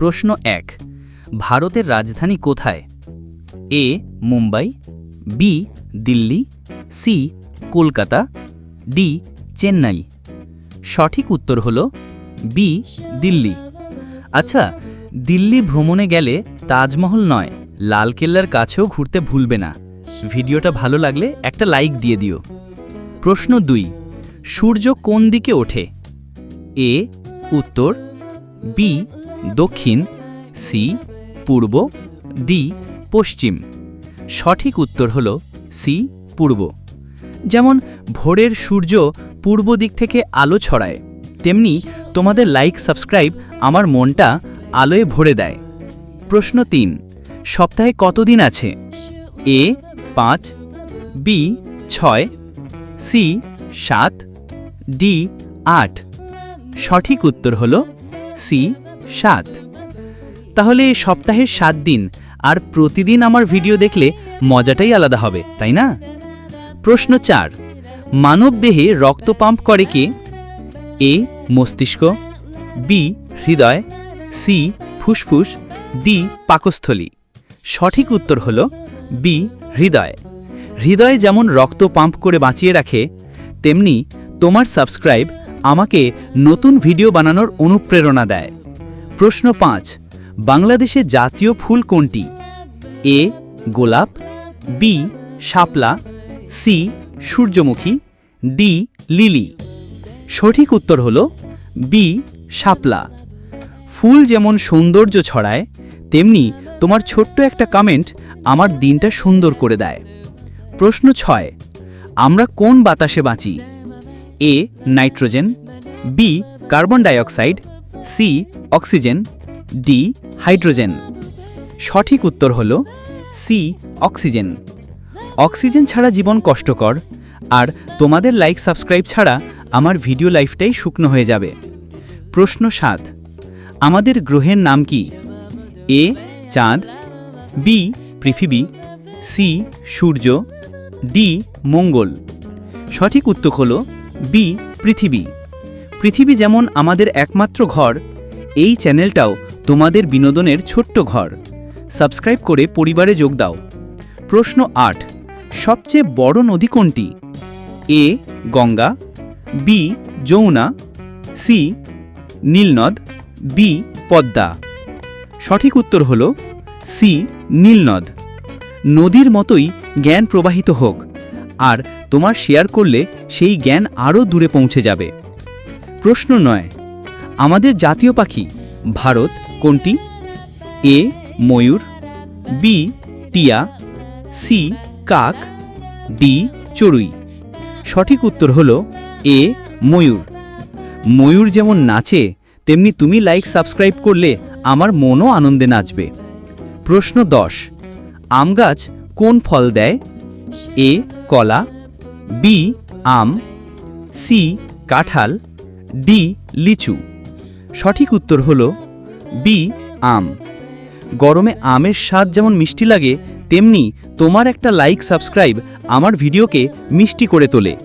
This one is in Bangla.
প্রশ্ন এক, ভারতের রাজধানী কোথায়? A, Mumbai, B, Delhi, C, Kolkata, D, Chennai. সঠিক উত্তর হল বি, দিল্লি। আচ্ছা দিল্লি ভ্রমণে গেলে তাজমহল নয়, লালকেল্লার কাছেও ঘুরতে ভুলবে না। ভিডিওটা ভালো লাগলে একটা লাইক দিয়ে দিও। প্রশ্ন দুই, সূর্য কোন দিকে ওঠে? এ, উত্তর, বি দক্ষিণ, সি, পূর্ব, ডি, পশ্চিম। সঠিক উত্তর হল সি, পূর্ব। যেমন, ভোরের সূর্য পূর্ব দিক থেকে আলো ছড়ায়, তেমনি তোমাদের লাইক, সাবস্ক্রাইব আমার মনটা আলোয় ভরে দেয়। প্রশ্ন তিন, সপ্তাহে কতদিন আছে? এ, পাঁচ, বি, ছয়, সি, সাত, ডি, আট। সঠিক উত্তর হল সি সাত। তাহলে সপ্তাহের সাত দিন আর প্রতিদিন আমার ভিডিও দেখলে মজাটাই আলাদা হবে, তাই না? প্রশ্ন চার, মানব দেহে রক্ত পাম্প করে কে? এ, মস্তিষ্ক, বি, হৃদয়, সি, ফুসফুস, ডি, পাকস্থলী। সঠিক উত্তর হল বি, হৃদয়। হৃদয় যেমন রক্ত পাম্প করে বাঁচিয়ে রাখে, তেমনি তোমার সাবস্ক্রাইব আমাকে নতুন ভিডিও বানানোর অনুপ্রেরণা দেয়। প্রশ্ন পাঁচ, বাংলাদেশে জাতীয় ফুল কোনটি? এ, গোলাপ, বি, শাপলা, সি, সূর্যমুখী, ডি, লিলি। সঠিক উত্তর হল বি, শাপলা। ফুল যেমন সৌন্দর্য ছড়ায়, তেমনি তোমার ছোট্ট একটা কমেন্ট আমার দিনটা সুন্দর করে দেয়। প্রশ্ন ছয়, আমরা কোন বাতাসে বাঁচি? A, nitrogen, B, carbon dioxide C oxygen D hydrogen সঠিক উত্তর হল সি অক্সিজেন অক্সিজেন ছাড়া জীবন কষ্টকর, আর তোমাদের লাইক সাবস্ক্রাইব ছাড়া আমার ভিডিও লাইফটাই শুকনো হয়ে যাবে। প্রশ্ন সাত, আমাদের গ্রহের নাম কি? এ চাঁদ. বি পৃথিবী. সি সূর্য. ডি মঙ্গল। সঠিক উত্তর হল বি পৃথিবী। পৃথিবী যেমন আমাদের একমাত্র ঘর, এই চ্যানেলটাও তোমাদের বিনোদনের ছোট্ট ঘর। সাবস্ক্রাইব করে পরিবারে যোগ দাও। প্রশ্ন আট, সবচেয়ে বড় নদী কোনটি? A, Ganga, B, Yamuna, C, নীলনদ, B, Padma. সঠিক উত্তর হল সি, নীলনদ। নদীর মতোই জ্ঞান প্রবাহিত হোক, আর তোমার শেয়ার করলে সেই জ্ঞান আরও দূরে পৌঁছে যাবে। প্রশ্ন নয়, আমাদের জাতীয় পাখি ভারত কোনটি? এ, ময়ূর, বি, টিয়া, সি, কাক, ডি, চড়ুই। সঠিক উত্তর হল এ, ময়ূর। ময়ূর যেমন নাচে, তেমনি তুমি লাইক, সাবস্ক্রাইব করলে আমার মনও আনন্দে নাচবে। প্রশ্ন দশ, আম গাছ কোন ফল দেয়? এ, কলা, বি, আম, সি, কাঁঠাল ডি লিচু। সঠিক উত্তর হল বি, আম। গরমে আমের স্বাদ যেমন মিষ্টি লাগে, তেমনি তোমার একটা লাইক, সাবস্ক্রাইব আমার ভিডিওকে মিষ্টি করে তোলে।